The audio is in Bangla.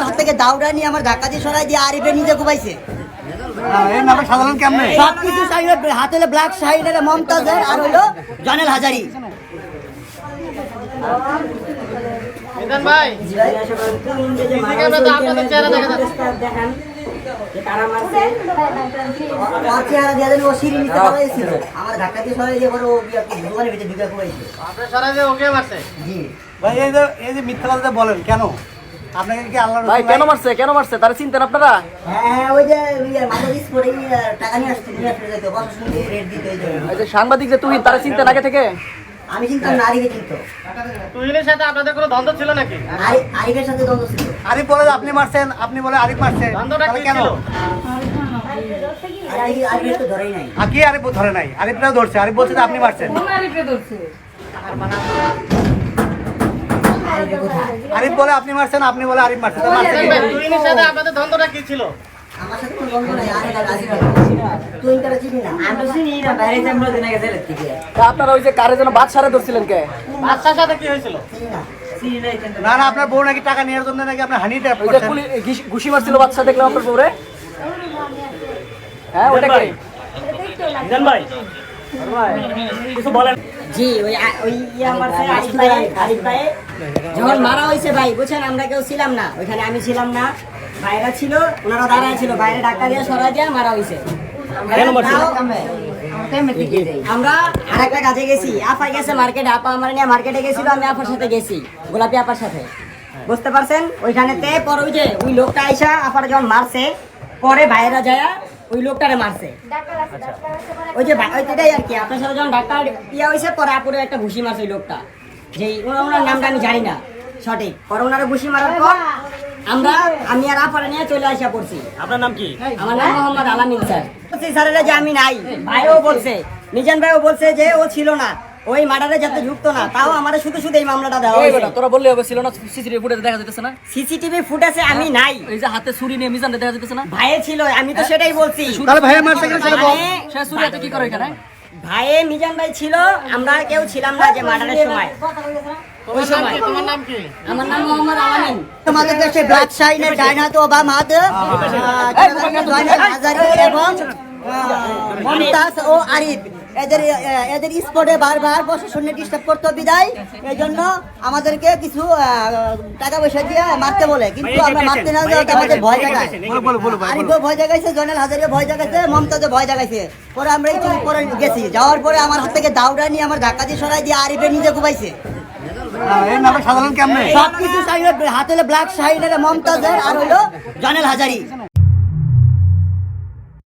আমার হাত থেকে দাউডা নিয়ে আমার ধাক্কা দিয়ে সরাই দিয়ে আরিফে নিজে ঘুমাইছে। এর সাধারণ কেমনে? সব হাতে হলো ব্ল্যাক সাইডের মমতাজের আর হলো জনেল হাজারি। ভাই এই যে মিথ্যা বলেন কেন? আপনাকে কি ভাই কেন মারছে? কেন মারছে? তারা চিনতেন আপনারা? হ্যাঁ হ্যাঁ ওই যে মাদার স্পোর্টে টাকা নিয়ে আসতে নিয়ে আসতে যেত প্রশাসনকে রেট দিতে এই যে সাংবাদিক যে তুই তারা চিনতেন আগে থেকে? আমি চিন্তাম না আরিফে চিন্ত। তুহিনের সাথে আপনাদের কোনো দ্বন্দ্ব ছিল নাকি? আরি- আরিফের সাথে দ্বন্দ্ব ছিল। আরিফ বলে আপনি মারছেন আপনি বলে আরিফ মারছেন দ্বন্দ্বটা কি কেন? ছিল? আরিফ তো ধরেই নাই। কি আরিফ ধরে নাই? আরিফটাও ধরছে। আরিফ বলছে আপনি মারছেন। আরিফে আরিফ বলে আপনি মারছেন আপনি বলে আরিফ মারছেন? ভাই সাথে আপনাদের দ্বন্দ্বটা কি ছিল? আমার সাথে কোনো দ্বন্দ্ব নাই আর আরিফ তুই তারা চিনি না আমি চিনি না বাইরে যাব দিন আগে জেলের থেকে। তা আপনারা ওই যে কারে যেন বাদ সারে ধরছিলেন কে? বাচ্চার সাথে কি হয়েছিল? না না না আপনার বউ নাকি টাকা নেওয়ার জন্য নাকি আপনার হানি ট্যাপ যে ঘুষি মারছিল বাচ্চা দেখলাম আপনার পরে হ্যাঁ ওটা কে? জি ওই ওই মারছে আরিফ ভাই আরিফ ভাই। যখন মারা হয়েছে ভাই বুঝছেন? আমরা কেউ ছিলাম না। ওইখানে আমি ছিলাম না। ভাইরা ছিল ওনারা দাঁড়ায় ছিল। বাইরে ডাক্তার দিয়ে সরা দিয়ে মারা হয়েছে। আমরা আর একটা কাজে গেছি। আপা গেছে মার্কেটে। আপা আমার নিয়ে মার্কেটে গেছিল আমি আপার সাথে গেছি। গোলাপি আপার সাথে। বুঝতে পারছেন? ওইখানেতে পরে ওই যে ওই লোকটা আইসা আপার যখন মারছে পরে ভাইরা যায় ওই লোকটারে মারছে। ওই যে ভা- আর কি আপনার সাথে যখন ডাক্তার ইয়া হয়েছে পরে আপুরে একটা ঘুষি মারছে ওই লোকটা। যে ওনার নামটা আমি জানি না। সঠিক। পরে ওনারা ঘুষি মারার পর আমরা আমি আর আপারে নিয়ে চলে আসা পড়ছি। আপনার নাম কি? আমার নাম মোহাম্মদ আলামিন স্যার। স্যারেরা যে আমি নাই। ভাইও বলছে। মিজান ভাইও বলছে যে ও ছিল না। ওই মার্ডারে যাতে যুক্ত না তাও আমার শুধু শুধু এই মামলাটা দেওয়া হয়েছে। তোরা বললে হবে ছিল না সিসিটিভি ফুটেজ দেখা যেতেছে না? সিসিটিভি ফুটেজে আমি নাই। এই যে হাতে ছুরি নিয়ে মিজান দেখা যেতেছে না? ভাইয়ে ছিল আমি তো সেটাই বলছি। তাহলে ভাইয়া মারছে কেন সেটা বল। মানে সে ছুরি হাতে কি করে এখানে? ভাইয়ে মিজান ভাই ছিল আমরা কেউ ছিলাম না যে মার্ডারের সময়। ওই সময়। তোমার নাম কি? আমার নাম মোহাম্মদ আলামিন। তোমাদের দেশে ব্লাড সাইনের ডাইনাত ওবামা হাজারি এবং মমতাজ ও আরিফ। এদের এদের স্পটে বারবার প্রশাসনে ডিস্টার্ব করতে বিদায়। এই জন্য আমাদেরকে কিছু টাকা পয়সা দিয়ে মারতে বলে। কিন্তু আমরা মারতে না যাওয়া আমাদের ভয় জায়গায় বলো বলো বলো ভাই বলো। আরিফও ভয় জাগাইছে জনেল হাজারিও ভয় জাগাইছে মমতাজও ভয় জাগাইছে। পরে আমরা এই পরে গেছি। যাওয়ার পরে আমার হাত থেকে দাউডা নিয়ে আমার ধাক্কা দিয়ে সরাই দিয়ে আরিফে নিজে ঘুমাইছে। আহ, এর নামটা সাধারণ কেমনে? সব কিছু সাইডে হাতে ব্ল্যাক সাইডের মমতাজের আর হলো জনেল হাজারি।